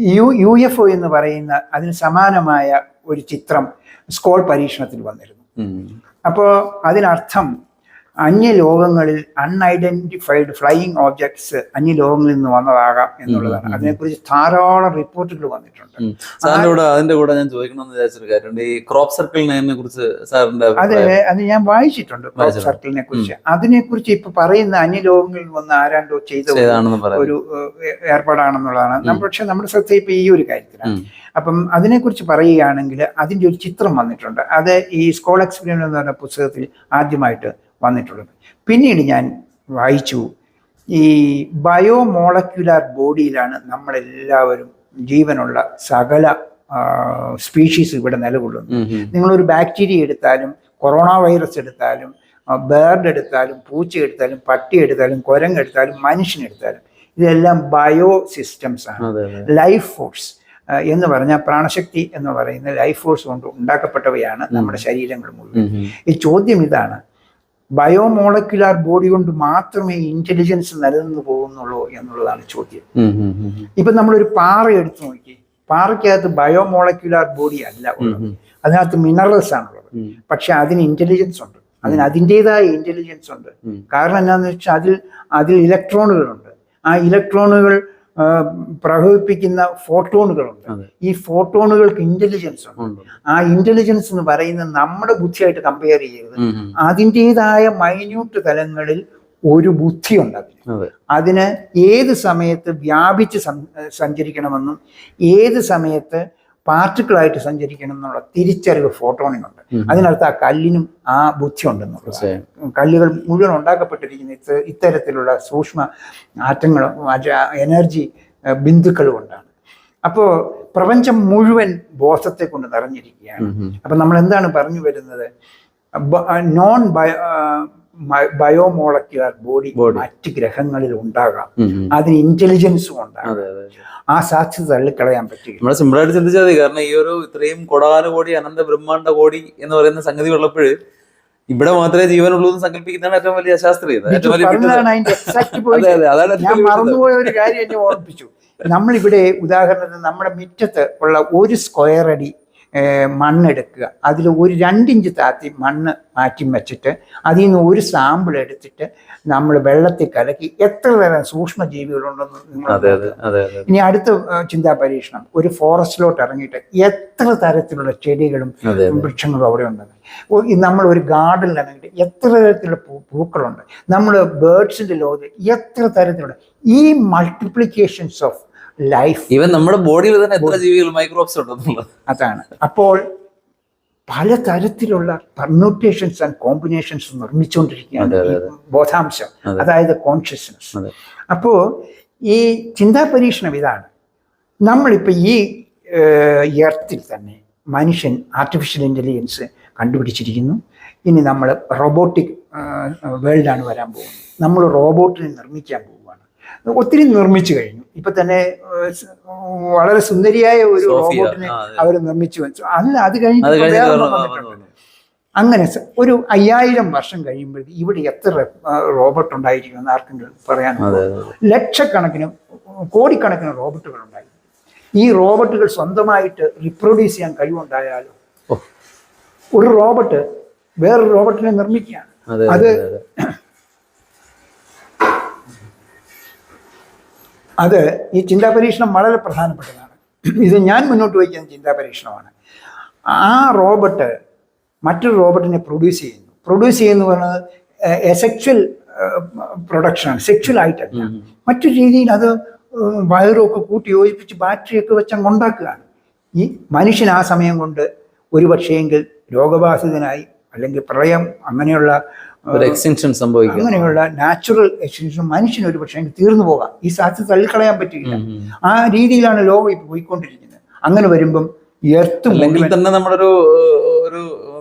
U U F O എന്ന് പറയുന്ന അതിന് സമാനമായ ഒരു ചിത്രം സ്കോൾ പരീക്ഷണത്തിൽ വന്നിരുന്നു. അപ്പോ അപ്പോൾ അതിനർത്ഥം അന്യലോകങ്ങളിൽ അൺഐഡന്റിഫൈഡ് ഫ്ലൈയിങ് ഓബ്ജക്ട്സ് അന്യലോകങ്ങളിൽ നിന്ന് വന്നതാകാം എന്നുള്ളതാണ്. അതിനെക്കുറിച്ച് ധാരാളം റിപ്പോർട്ടുകൾ വന്നിട്ടുണ്ട്. അതിന്റെ കൂടെ ഞാൻ ചോദിക്കണമെന്ന് വിചാരിച്ചൊരു കാര്യമുണ്ട്. ഈ ക്രോപ്പ് സർക്കിൾ നെയിമിനെ കുറിച്ച് സാറിന്റെ അതെ? അത് ഞാൻ വായിച്ചിട്ടുണ്ട് ക്രോപ്പ് സർക്കിളിനെ കുറിച്ച്. അതിനെക്കുറിച്ച് ഇപ്പൊ പറയുന്ന അന്യലോകങ്ങളിൽ വന്ന് ആരാണ്ടോ ചെയ്ത ഒരു- ഏർപ്പാടാണെന്നുള്ളതാണ്. പക്ഷെ നമ്മുടെ ശ്രദ്ധ ഇപ്പൊ ഈ ഒരു കാര്യത്തിലാണ്. അപ്പം അതിനെക്കുറിച്ച് പറയുകയാണെങ്കിൽ അതിന്റെ ഒരു ചിത്രം വന്നിട്ടുണ്ട്. അത് ഈ സ്കോൾ എക്സ്പീരിയൻസ് എന്ന് പറഞ്ഞ പുസ്തകത്തിൽ ആദ്യമായിട്ട് വന്നിട്ടുള്ളത്. പിന്നീട് ഞാൻ വായിച്ചു ഈ ബയോമോളക്യുലാർ ബോഡിയിലാണ് നമ്മളെല്ലാവരും ജീവനുള്ള സകല സ്പീഷീസ് ഇവിടെ നിലകൊള്ളുന്നു. നിങ്ങളൊരു ബാക്ടീരിയ എടുത്താലും കൊറോണ വൈറസ് എടുത്താലും ബേർഡ് എടുത്താലും പൂച്ച എടുത്താലും പട്ടി എടുത്താലും കുരങ്ങെടുത്താലും മനുഷ്യനെടുത്താലും ഇതെല്ലാം ബയോ സിസ്റ്റംസ് ആണ് ലൈഫ് ഫോഴ്സ് എന്ന് പറഞ്ഞാൽ പ്രാണശക്തി എന്ന് പറയുന്ന ലൈഫ് ഫോഴ്സ് കൊണ്ട് ഉണ്ടാക്കപ്പെട്ടവയാണ് നമ്മുടെ ശരീരങ്ങൾ മുഴുവൻ. ഈ ചോദ്യം ഇതാണ് ബയോമോളക്യുലാർ ബോഡി കൊണ്ട് മാത്രമേ ഇന്റലിജൻസ് നിലനിന്ന് പോകുന്നുള്ളൂ എന്നുള്ളതാണ് ചോദ്യം. ഇപ്പൊ നമ്മളൊരു പാറ എടുത്തു നോക്കി. പാറയ്ക്കകത്ത് ബയോമോളക്യുലാർ ബോഡി അല്ല അതിനകത്ത് മിനറൽസ് ആണുള്ളത്. പക്ഷെ അതിന് ഇന്റലിജൻസ് ഉണ്ട്. അതിന് അതിന്റെതായ ഇന്റലിജൻസ് ഉണ്ട്. കാരണം എന്താണെന്ന് വെച്ചാൽ അതിൽ അതിൽ ഇലക്ട്രോണുകളുണ്ട് ആ ഇലക്ട്രോണുകൾ ആ, പ്രകടിപ്പിക്കുന്ന ഫോട്ടോണുകളുണ്ട്. ഈ ഫോട്ടോണുകൾക്ക് ഇന്റലിജൻസ് ഉണ്ട്. ആ ഇന്റലിജൻസ് എന്ന് പറയുന്നത് നമ്മുടെ ബുദ്ധിയായിട്ട് കമ്പയർ ചെയ്യരുത്. അതിന്റെതായ മൈന്യൂട്ട് തലങ്ങളിൽ ഒരു ബുദ്ധിയുണ്ട് അതിന്. അതെ. അതിന് ഏത് സമയത്ത് വ്യാപിച്ച് സഞ്ചരിക്കണമെന്നും ഏത് സമയത്ത് പാർട്ടിക്കിളായിട്ട് സഞ്ചരിക്കണം എന്നുള്ള തിരിച്ചറിവ് ഫോട്ടോണിനുണ്ട്. അതിനകത്ത് ആ കല്ലിനും ആ ബുദ്ധി ഉണ്ടെന്നുള്ളത് കല്ലുകൾ മുഴുവൻ ഉണ്ടാക്കപ്പെട്ടിരിക്കുന്ന ഇത്ത- ഇത്തരത്തിലുള്ള സൂക്ഷ്മ ആറ്റങ്ങളും എനർജി ബിന്ദുക്കൾ കൊണ്ടാണ്. അപ്പോൾ പ്രപഞ്ചം മുഴുവൻ ബോധത്തെ കൊണ്ട് നിറഞ്ഞിരിക്കുകയാണ്. അപ്പം നമ്മൾ എന്താണ് പറഞ്ഞു വരുന്നത്? Non bio biomolecular body. മറ്റ് ഗ്രഹങ്ങളിൽ ഉണ്ടാകാം. അതിന് ഇന്റലിജൻസും ഉണ്ടാകാം. ആ സാധ്യത തള്ളിക്കളയാൻ പറ്റും നമ്മളെ സിമ്പിളായിട്ട് ചിന്തിച്ചാൽ മതി. കാരണം ഈ ഒരു ഇത്രയും കൊടാനുകോടി അനന്ത ബ്രഹ്മാണ്ട കോടി എന്ന് പറയുന്ന സംഗതി ഉള്ളപ്പോൾ ഇവിടെ മാത്രമേ ജീവനുള്ളൂ എന്ന് സങ്കല്പിക്കുന്നതാണ് ഏറ്റവും വലിയ അശാസ്ത്രീയത ഞാൻ മറന്നുപോയ ഒരു കാര്യം എന്നെ ഓർപ്പിച്ചു. നമ്മളിവിടെ ഉദാഹരണത്തിന് നമ്മുടെ മുറ്റത്ത് ഉള്ള ഒരു സ്ക്വയർ അടി മണ്ണെടുക്കുക അതിൽ ഒരു രണ്ടിഞ്ച് താത്തി മണ്ണ് മാറ്റി വെച്ചിട്ട് അതിൽ നിന്ന് ഒരു സാമ്പിൾ എടുത്തിട്ട് നമ്മൾ വെള്ളത്തിൽ കലക്കി എത്ര തരം സൂക്ഷ്മ ജീവികളുണ്ടെന്ന് നിങ്ങൾ ഇനി അടുത്ത ചിന്താ പരീക്ഷണം. ഒരു ഫോറസ്റ്റിലോട്ട് ഇറങ്ങിയിട്ട് എത്ര തരത്തിലുള്ള ചെടികളും വൃക്ഷങ്ങളും അവിടെ ഉണ്ടെന്ന്. നമ്മൾ ഒരു ഗാർഡനിൽ ഇറങ്ങിയിട്ട് എത്ര തരത്തിലുള്ള പൂ പൂക്കളുണ്ട്. നമ്മൾ ബേർഡ്സിന്റെ ലോകത്തിൽ എത്ര തരത്തിലുള്ള ഈ മൾട്ടിപ്ലിക്കേഷൻസ് ഓഫ് ലൈഫ് ഇവൻ നമ്മുടെ ബോഡിയിൽ തന്നെ എത്ര ജീവികൾ മൈക്രോബ്സ് ഉണ്ടെന്നുള്ളത് അതാണ്. അപ്പോൾ പല തരത്തിലുള്ള പെർമ്യൂട്ടേഷൻസ് ആൻഡ് കോമ്പിനേഷൻസ് നിർമ്മിച്ചുകൊണ്ടിരിക്കുകയാണ് ബോധാംശം അതായത് കോൺഷ്യസ്നസ് അപ്പോൾ ഈ ചിന്താ പരീക്ഷണം ഇതാണ്. നമ്മളിപ്പോൾ ഈ എർത്തിൽ തന്നെ മനുഷ്യൻ ആർട്ടിഫിഷ്യൽ ഇന്റലിജൻസ് കണ്ടുപിടിച്ചിരിക്കുന്നു. ഇനി നമ്മൾ റോബോട്ടിക് വേൾഡാണ് വരാൻ പോകുന്നത്. നമ്മൾ റോബോട്ടിനെ നിർമ്മിക്കാൻ പോവുകയാണ്. ഒത്തിരി നിർമ്മിച്ചു കഴിഞ്ഞു. ഇപ്പം തന്നെ വളരെ സുന്ദരിയായ ഒരു റോബോട്ടിനെ അവർ നിർമ്മിച്ചു വെച്ചു. അല്ല അത് കഴിഞ്ഞിട്ട്. അങ്ങനെ ഒരു അയ്യായിരം വർഷം കഴിയുമ്പോഴേക്കും ഇവിടെ എത്ര റോബോട്ട് ഉണ്ടായിരിക്കുമെന്ന് ആർക്കെങ്കിലും പറയാൻ ലക്ഷക്കണക്കിന് കോടിക്കണക്കിന് റോബോട്ടുകൾ ഉണ്ടായി. ഈ റോബോട്ടുകൾ സ്വന്തമായിട്ട് റിപ്രൊഡ്യൂസ് ചെയ്യാൻ കഴിവുണ്ടായാലും ഒരു റോബോട്ട് വേറൊരു റോബോട്ടിനെ നിർമ്മിക്കുകയാണ്. അതെ. അത് ഈ ചിന്താ പരീക്ഷണം വളരെ പ്രധാനപ്പെട്ടതാണ്. ഇത് ഞാൻ മുന്നോട്ട് വയ്ക്കുന്ന ചിന്താ പരീക്ഷണമാണ്. ആ റോബോട്ട് മറ്റൊരു റോബോട്ടിനെ പ്രൊഡ്യൂസ് ചെയ്യുന്നു. പ്രൊഡ്യൂസ് ചെയ്യുന്നു പറയുന്നത് സെക്ച്വൽ പ്രൊഡക്ഷനാണ് സെക്ച്വൽ ആയിട്ടല്ല. മറ്റൊരു മറ്റു രീതിയിൽ അത് വയറൊക്കെ വയറുമൊക്കെ കൂട്ടി യോജിപ്പിച്ച് ബാറ്ററിയൊക്കെ വെച്ച് അങ്ങ് ഉണ്ടാക്കുകയാണ്. ഈ മനുഷ്യൻ ആ സമയം കൊണ്ട് ഒരു പക്ഷേയെങ്കിൽ രോഗബാധിതനായി അല്ലെങ്കിൽ പ്രളയം അങ്ങനെയുള്ള ഒരു എക്സ്റ്റൻഷൻ സംഭവിക്കും. അങ്ങനെയുള്ള നാച്ചുറൽ എക്സ്റ്റൻഷൻ മനുഷ്യന് ഒരു പക്ഷേ തീർന്നു പോകാം. ഈ സാധ്യത തള്ളിക്കളയാൻ പറ്റില്ല. ആ രീതിയിലാണ് ലോകം ഇപ്പോൾ പോയിക്കൊണ്ടിരിക്കുന്നത്. അങ്ങനെ വരുമ്പം എർത്ത് അല്ലെങ്കിൽ തന്നെ നമ്മളൊരു ഒരു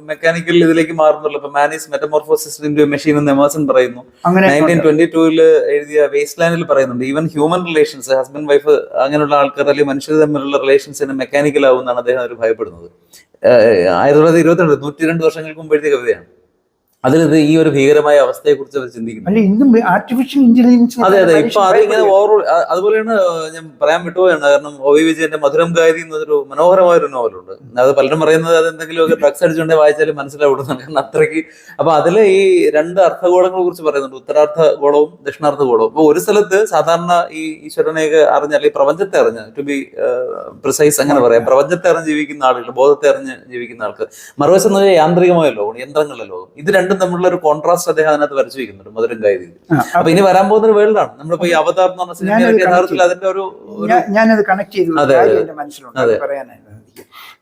മെക്കാനിക്കൽ ഇതിലേക്ക് മാറുന്നുള്ളൂ. ഇപ്പൊ മാനീസ് മെറ്റമോർഫോസിസ് മെഷീൻ എന്ന് എമേഴ്സൺ പറയുന്നു. നയന്റീൻ ട്വന്റി എഴുതിയ വേസ്റ്റ് ലാൻഡിൽ പറയുന്നുണ്ട്. Even human relations husband wife അങ്ങനെയുള്ള ആൾക്കാർ അല്ലെങ്കിൽ മനുഷ്യർ തമ്മിലുള്ള റിലേഷൻസിന് മെക്കാനിക്കൽ ആവുമെന്നാണ് അദ്ദേഹം അവർ ഭയപ്പെടുന്നത്. ആയിരത്തി തൊള്ളായിരത്തി ഇരുപത്തിരണ്ട് നൂറ്റി രണ്ട് വർഷങ്ങൾക്ക് മുമ്പ് എഴുതിയ കവിതയാണ്. അതിലിത് ഈ ഒരു ഭീകരമായ അവസ്ഥയെ കുറിച്ച് അവർ ചിന്തിക്കുന്നു. അല്ല ഇന്നും ആർട്ടിഫിഷ്യൽ ഇന്റലിജൻസ് അതെ അതെ. ഇപ്പൊ അതിങ്ങനെ ഓവറോൾ അതുപോലെയാണ് ഞാൻ പറയാൻ വിട്ടുപോയാണ്. കാരണം ഒ വി വിജയന്റെ മധുരം ഗായതി എന്നൊരു മനോഹരമായ ഒരു നോവലുണ്ട്. അത് പലരും പറയുന്നത് അത് എന്തെങ്കിലുമൊക്കെ ഡ്രഗ്സ് അടിച്ചുകൊണ്ടേ വായിച്ചാലും മനസ്സിലാവിടുന്നുണ്ട് കാരണം അത്രയ്ക്ക് അപ്പൊ അതിൽ ഈ രണ്ട് അർത്ഥഗോളങ്ങളെ കുറിച്ച് പറയുന്നുണ്ട്. ഉത്തരാർത്ഥ ഗോളവും ദക്ഷിണാർത്ഥ ഗോളവും. അപ്പൊ ഒരു സ്ഥലത്ത് സാധാരണ ഈ ഈശ്വരനെയൊക്കെ അറിഞ്ഞാൽ ഈ പ്രപഞ്ചത്തെ അറിഞ്ഞ് ടു ബി പ്രിസൈസ് അങ്ങനെ പറയാം. പ്രപഞ്ചത്തെ അറിഞ്ഞ് ജീവിക്കുന്ന ആളുകൾ ബോധത്തെ അറിഞ്ഞ് ജീവിക്കുന്ന ആൾക്ക് മറുവശം എന്ന് പറഞ്ഞാൽ യാന്ത്രികമായ ലോകം യന്ത്രങ്ങളുടെ ലോകം. ഇത് രണ്ടും തമ്മിലുള്ള ഒരു കോൺട്രാസ്റ്റ് അദ്ദേഹം അതിനകത്ത് വരച്ചു വെക്കുന്നുണ്ട് മധുരം കാരി അപ്പൊ ഇനി വരാൻ പോകുന്ന ഒരു വേൾഡാണ് നമ്മളിപ്പോ ഈ അവതാർ എന്ന് പറഞ്ഞ സിനിമ യഥാർത്ഥത്തിൽ അതിന്റെ ഒരു ഞാനത് കണക്ട് ചെയ്തു. മനസ്സിലുണ്ട്.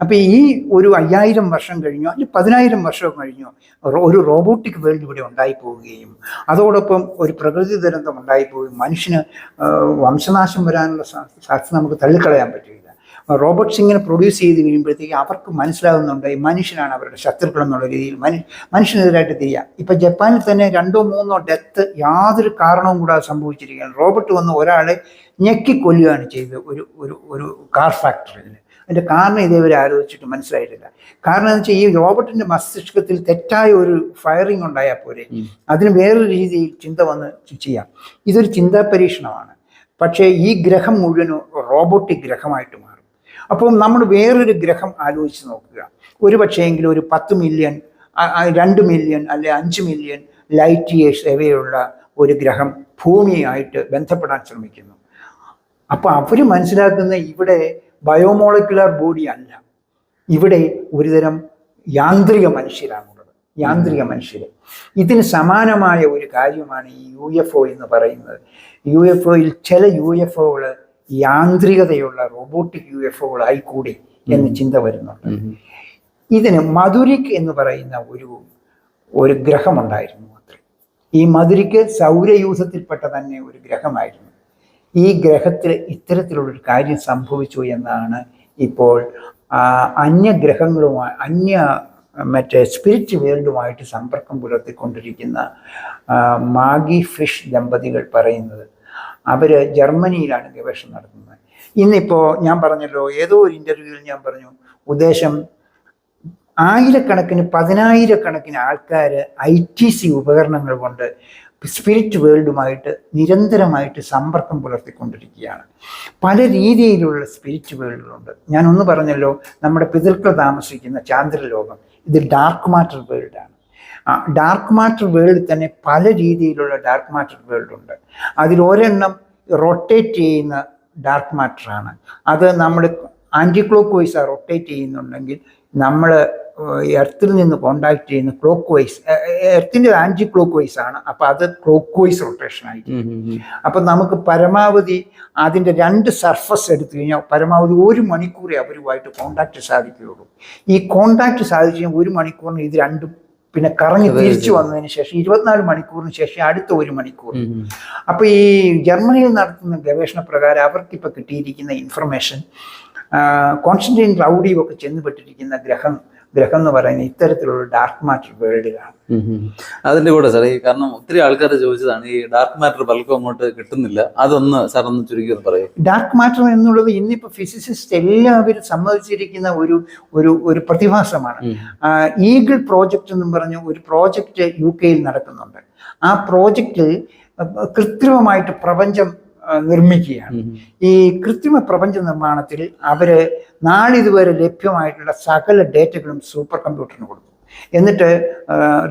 അപ്പൊ ഈ ഒരു അയ്യായിരം വർഷം കഴിഞ്ഞോ അല്ലെങ്കിൽ പതിനായിരം വർഷം കഴിഞ്ഞോ ഒരു റോബോട്ടിക് വേൾഡ് ഇവിടെ ഉണ്ടായി പോവുകയും അതോടൊപ്പം ഒരു പ്രകൃതി ദുരന്തം ഉണ്ടായി പോവുകയും മനുഷ്യന് വംശനാശം വരാനുള്ള സാധ്യത നമുക്ക് തള്ളിക്കളയാൻ പറ്റില്ല റോബോട്ട്സ് സിംഗിനെ പ്രൊഡ്യൂസ് ചെയ്ത് കഴിയുമ്പോഴത്തേക്ക് അവർക്ക് മനസ്സിലാകുന്നുണ്ട് ഈ മനുഷ്യനാണ് അവരുടെ ശത്രുക്കൾ എന്നുള്ള രീതിയിൽ. മനു മനുഷ്യനെതിരായിട്ട് തിരിയാം. ഇപ്പൊ ജപ്പാനിൽ തന്നെ രണ്ടോ മൂന്നോ ഡെത്ത് യാതൊരു കാരണവും കൂടാതെ സംഭവിച്ചിരിക്കുകയാണ്. റോബോട്ട് വന്ന് ഒരാളെ ഞെക്കിക്കൊല്ലുകയാണ് ചെയ്തത് ഒരു ഒരു ഒരു കാർ ഫാക്ടറിയിൽ. അതിന്റെ കാരണം ഇതേവരെ ആലോചിച്ചിട്ട് മനസ്സിലായിട്ടില്ല. കാരണം എന്ന് വെച്ചാൽ ഈ റോബോട്ടിന്റെ മസ്തിഷ്കത്തിൽ തെറ്റായ ഒരു ഫയറിംഗ് ഉണ്ടായാൽ പോരെ ഉം. അതിന് വേറൊരു രീതിയിൽ ചിന്ത വന്ന് ചെയ്യാം. ഇതൊരു ചിന്താ പരീക്ഷണമാണ്. പക്ഷേ ഈ ഗ്രഹം മുഴുവനും റോബോട്ടിക് ഗ്രഹമായിട്ട് മാറും. അപ്പോൾ നമ്മൾ വേറൊരു ഗ്രഹം ആലോചിച്ച് നോക്കുക. ഒരു പക്ഷേയെങ്കിലും ഒരു പത്ത് മില്യൺ രണ്ട് മില്യൺ അല്ലെ അഞ്ച് മില്യൺ ലൈറ്റ് ഇയേഴ്സ് എവയുള്ള ഒരു ഗ്രഹം ഭൂമിയായിട്ട് ബന്ധപ്പെടാൻ ശ്രമിക്കുന്നു. അപ്പോൾ അവർ മനസ്സിലാക്കുന്ന ഇവിടെ ബയോമോളിക്കുലർ ബോഡി അല്ല. ഇവിടെ ഒരുതരം യാന്ത്രിക മനുഷ്യരാണുള്ളത്. യാന്ത്രിക മനുഷ്യർ ഇതിന് സമാനമായ ഒരു കാര്യമാണ് ഈ യു എഫ് ഒ എന്ന് പറയുന്നത്. യു എഫ് ഒയിൽ ചില യു എഫ് ഒകൾ യാന്ത്രികതയുള്ള റോബോട്ടിക് യു എഫ് ഒകളായി കൂടി എന്ന് ചിന്ത വരുന്നുണ്ട്. ഇതിന് മധുരിക് എന്ന് പറയുന്ന ഒരു ഒരു ഗ്രഹമുണ്ടായിരുന്നു അത്രേ ഈ മധുരിക്ക് സൗരയൂഥത്തിൽപ്പെട്ട തന്നെ ഒരു ഗ്രഹമായിരുന്നു. ഈ ഗ്രഹത്തിൽ ഇത്തരത്തിലുള്ളൊരു കാര്യം സംഭവിച്ചു എന്നാണ് ഇപ്പോൾ അന്യഗ്രഹങ്ങളുമായി അന്യ മറ്റേ സ്പിരിറ്റ് വേൾഡുമായിട്ട് സമ്പർക്കം പുലർത്തിക്കൊണ്ടിരിക്കുന്ന മാഗി ഫിഷ് ദമ്പതികൾ പറയുന്നത്. അവർ ജർമ്മനിയിലാണ് ഗവേഷണം നടത്തുന്നത്. ഇന്നിപ്പോൾ ഞാൻ പറഞ്ഞല്ലോ ഏതോ ഒരു ഇന്റർവ്യൂവിൽ ഞാൻ പറഞ്ഞു ഉദ്ദേശം ആയിരക്കണക്കിന് പതിനായിരക്കണക്കിന് ആൾക്കാർ ഐ ടി സി ഉപകരണങ്ങൾ കൊണ്ട് സ്പിരിറ്റ് വേൾഡുമായിട്ട് നിരന്തരമായിട്ട് സമ്പർക്കം പുലർത്തിക്കൊണ്ടിരിക്കുകയാണ്. പല രീതിയിലുള്ള സ്പിരിറ്റ് വേൾഡുകളുണ്ട് ഞാൻ ഒന്ന് പറഞ്ഞല്ലോ നമ്മുടെ പിതൃക്കൾ താമസിക്കുന്ന ചാന്ദ്രലോകം ഇത് ഡാർക്ക് മാറ്റർ വേൾഡാണ് ഡാർക്ക് മാറ്റർ വേൾഡിൽ തന്നെ പല രീതിയിലുള്ള ഡാർക്ക് മാറ്റർ വേൾഡ് ഉണ്ട്. അതിൽ ഒരെണ്ണം റൊട്ടേറ്റ് ചെയ്യുന്ന ഡാർക്ക് മാറ്ററാണ് അത് നമ്മൾ ആന്റി ക്ലോക്ക് വൈസ് റൊട്ടേറ്റ് ചെയ്യുന്നുണ്ടെങ്കിൽ നമ്മൾ എർത്തിൽ നിന്ന് കോണ്ടാക്ട് ചെയ്യുന്ന ക്ലോക്ക് വൈസ് എർത്തിന്റെ ആന്റി ക്ലോക്ക് വൈസ് ആണ്. അപ്പോൾ അത് ക്ലോക്ക് വൈസ് റൊട്ടേഷൻ ആയിരിക്കും. അപ്പം നമുക്ക് പരമാവധി അതിന്റെ രണ്ട് സർഫസ് എടുത്തു കഴിഞ്ഞാൽ പരമാവധി ഒരു മണിക്കൂറേ അവരുമായിട്ട് കോണ്ടാക്ട് സാധിക്കുകയുള്ളൂ. ഈ കോണ്ടാക്ട് സാധിച്ചു കഴിഞ്ഞാൽ ഒരു മണിക്കൂറിന് ഇത് രണ്ടും പിന്നെ കറങ്ങി തിരിച്ചു. വന്നതിന് ശേഷം ഇരുപത്തിനാല് മണിക്കൂറിന് ശേഷം അടുത്ത ഒരു മണിക്കൂർ. അപ്പോൾ ഈ ജർമ്മനിയിൽ നടത്തുന്ന ഗവേഷണ പ്രകാരം അവർക്കിപ്പോൾ കിട്ടിയിരിക്കുന്ന ഇൻഫർമേഷൻ കോൺസ്റ്റന്റൈൻ ക്ലൗഡിയും ഒക്കെ ചെന്നുപെട്ടിരിക്കുന്ന ഗ്രഹം ഗ്രഹം എന്ന് പറയുന്നത് ഇത്തരത്തിലുള്ള ഡാർക്ക് മാറ്റർ വേൾഡിലാണ്. അതിന്റെ കൂടെ സാർ ഈ കാരണം ഒത്തിരി ആൾക്കാർ ചോദിച്ചതാണ് ഈ ഡാർക്ക് മാറ്റർ പലർക്കും അങ്ങോട്ട് കിട്ടുന്നില്ല. അതൊന്ന് സാർ ഒന്ന് ചുരുക്കി ഒന്ന് പറയൂ. ഡാർക്ക് മാറ്റർ എന്നുള്ളത് ഇന്നിപ്പോൾ ഫിസിസിസ്റ്റ് എല്ലാവരും സമ്മതിച്ചിരിക്കുന്ന ഒരു ഒരു ഒരു പ്രതിഭാസമാണ്. ഈഗിൾ പ്രോജക്റ്റ് എന്നും പറഞ്ഞു ഒരു പ്രോജക്റ്റ് യു കെയിൽ നടക്കുന്നുണ്ട്. ആ പ്രോജക്റ്റ് കൃത്രിമമായിട്ട് പ്രപഞ്ചം നിർമ്മിക്കുകയാണ്. ഈ കൃത്രിമ പ്രപഞ്ച നിർമ്മാണത്തിൽ അവർ നാളിതുവരെ ലഭ്യമായിട്ടുള്ള സകല ഡേറ്റകളും സൂപ്പർ കമ്പ്യൂട്ടറിന് കൊടുക്കും എന്നിട്ട്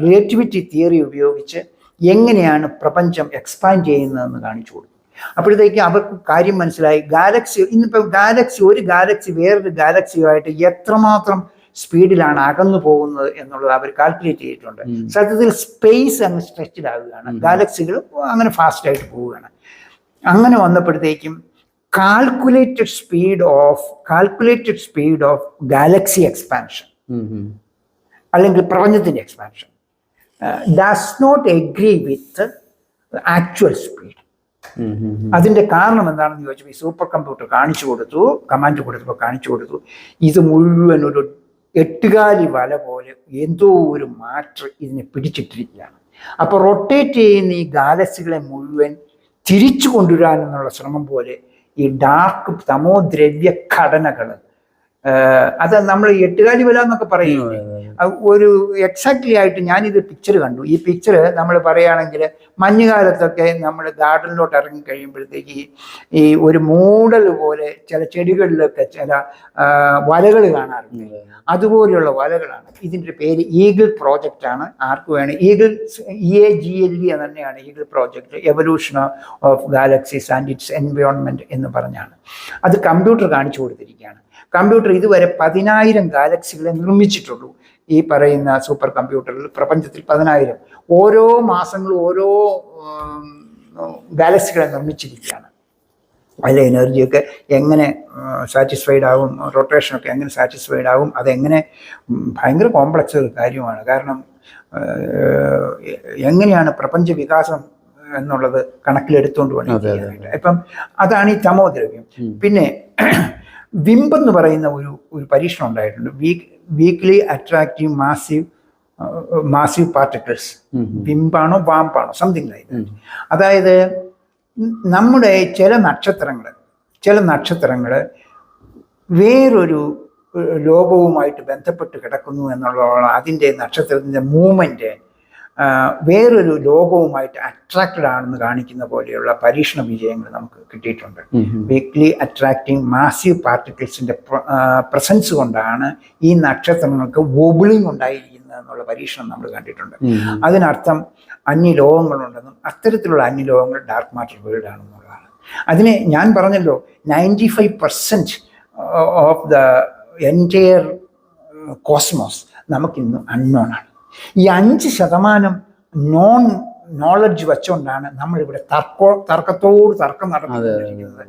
റിലേറ്റിവിറ്റി തിയറി ഉപയോഗിച്ച് എങ്ങനെയാണ് പ്രപഞ്ചം എക്സ്പാൻഡ് ചെയ്യുന്നതെന്ന് കാണിച്ചു കൊടുക്കും അപ്പോഴത്തേക്ക് അവർക്ക് കാര്യം മനസ്സിലായി. ഗാലക്സി ഇന്നിപ്പോൾ ഗാലക്സി ഒരു ഗാലക്സി വേറൊരു ഗാലക്സിയുമായിട്ട് എത്രമാത്രം സ്പീഡിലാണ് അകന്നു പോകുന്നത് എന്നുള്ളത് അവർ കാൽക്കുലേറ്റ് ചെയ്തിട്ടുണ്ട്. സത്യത്തിൽ സ്പേസ് അങ്ങ് സ്ട്രെച്ച്ഡ് ആവുകയാണ് ഗാലക്സികൾ അങ്ങനെ ഫാസ്റ്റായിട്ട് പോവുകയാണ്. അങ്ങനെ വന്നപ്പോഴത്തേക്കും calculated speed of calculated speed of galaxy expansion. അല്ലെങ്കിൽ പ്രപഞ്ചത്തിന്റെ expansion does not agree with actual speed അതിന്റെ. കാരണം എന്താണെന്ന് ചോദിച്ചപ്പോൾ ഈ സൂപ്പർ കമ്പ്യൂട്ടർ കാണിച്ചു കൊടുത്തു കമാൻഡ് കൊടുത്തപ്പോൾ കാണിച്ചു കൊടുത്തു ഇത് മുഴുവൻ ഒരു എട്ടുകാലി വല പോലെ എന്തോ ഒരു മാറ്റർ ഇതിനെ പിടിച്ചിട്ടിരിക്കുകയാണ് അപ്പോൾ റൊട്ടേറ്റ് ചെയ്യുന്ന ഈ ഗാലക്സികളെ മുഴുവൻ തിരിച്ചു കൊണ്ടുവരാൻ എന്നുള്ള ശ്രമം പോലെ ഈ ഡാർക്ക് തമോദ്രവ്യ ഘടനകൾ അത് നമ്മൾ എട്ടുകാലി വില എന്നൊക്കെ പറയും. ഒരു എക്സാക്ട്ലി ആയിട്ട് ഞാനിത് പിക്ചർ കണ്ടു. ഈ പിക്ചർ നമ്മൾ പറയുകയാണെങ്കിൽ മഞ്ഞുകാലത്തൊക്കെ നമ്മൾ ഗാർഡനിലോട്ട് ഇറങ്ങി കഴിയുമ്പോഴത്തേക്ക് ഈ ഒരു മൂടൽ പോലെ ചില ചെടികളിലൊക്കെ ചില വലകൾ കാണാറുണ്ട്. അതുപോലെയുള്ള വലകളാണ്. ഇതിന്റെ പേര് ഈഗിൾ പ്രോജക്റ്റ് ആണ്. ആർക്ക് വേണം eagle E A G L എന്ന് തന്നെയാണ് eagle project. Evolution of galaxies and its environment എന്ന് പറഞ്ഞാണ്. അത് കമ്പ്യൂട്ടർ കാണിച്ചു കൊടുത്തിരിക്കുകയാണ്. കമ്പ്യൂട്ടർ ഇതുവരെ പതിനായിരം ഗാലക്സികളെ നിർമ്മിച്ചിട്ടുള്ളൂ. ഈ പറയുന്ന സൂപ്പർ കമ്പ്യൂട്ടറിൽ പ്രപഞ്ചത്തിൽ പതിനായിരം. ഓരോ മാസങ്ങളും ഓരോ ഗാലക്സികളെ നിർമ്മിച്ചിരിക്കുകയാണ്. അതിലെ എനർജിയൊക്കെ എങ്ങനെ സാറ്റിസ്ഫൈഡ് ആകും റൊട്ടേഷനൊക്കെ എങ്ങനെ സാറ്റിസ്ഫൈഡ് ആകും അതെങ്ങനെ ഭയങ്കര കോംപ്ലക്സ് ഒരു കാര്യമാണ്. കാരണം എങ്ങനെയാണ് പ്രപഞ്ച വികാസം എന്നുള്ളത് കണക്കിലെടുത്തുകൊണ്ട് വേണം ഇപ്പം അതാണ് ഈ തമോദ്രവ്യം. പിന്നെ വിംബ് എന്ന് പറയുന്ന ഒരു ഒരു പരീക്ഷണം ഉണ്ടായിട്ടുണ്ട്. Weak weakly attractive massive massive particles. ബിംബാണോ വാമ്പാണോ സംതിങ് ലൈക്ക് അതായത് നമ്മുടെ ചില നക്ഷത്രങ്ങൾ ചില നക്ഷത്രങ്ങൾ വേറൊരു ലോകവുമായിട്ട് ബന്ധപ്പെട്ട് കിടക്കുന്നു എന്നുള്ളതാണ് അതിന്റെ നക്ഷത്രത്തിന്റെ മൂവ്മെന്റ് വേറൊരു ലോകവുമായിട്ട് അട്രാക്റ്റഡ് ആണെന്ന് കാണിക്കുന്ന പോലെയുള്ള പരീക്ഷണ വിജയങ്ങൾ നമുക്ക് കിട്ടിയിട്ടുണ്ട്. വീക്ക്ലി അട്രാക്റ്റിംഗ് മാസീവ് പാർട്ടിക്കിൾസിന്റെ പ്രസൻസ് കൊണ്ടാണ് ഈ നക്ഷത്രങ്ങൾക്ക് വോബിളിംഗ് ഉണ്ടായിരിക്കുന്നത് എന്നുള്ള പരീക്ഷണം നമ്മൾ കണ്ടിട്ടുണ്ട്. അതിനർത്ഥം അന്യലോകങ്ങളുണ്ടെന്നും അത്തരത്തിലുള്ള അന്യലോകങ്ങൾ ഡാർക്ക് മാറ്റർ വേൾഡ് ആണെന്നുള്ളതാണ്. അതിനെ ഞാൻ പറഞ്ഞല്ലോ ninety five percent of the entire cosmos നമുക്കിന്ന് അൺനോൺ ആണ്. ഈ അഞ്ച് ശതമാനം നോൺ നോളജ് വെച്ചുകൊണ്ടാണ് നമ്മളിവിടെ തർക്കോ തർക്കത്തോട് തർക്കം നടത്തിക്കൊണ്ടിരിക്കുന്നത്.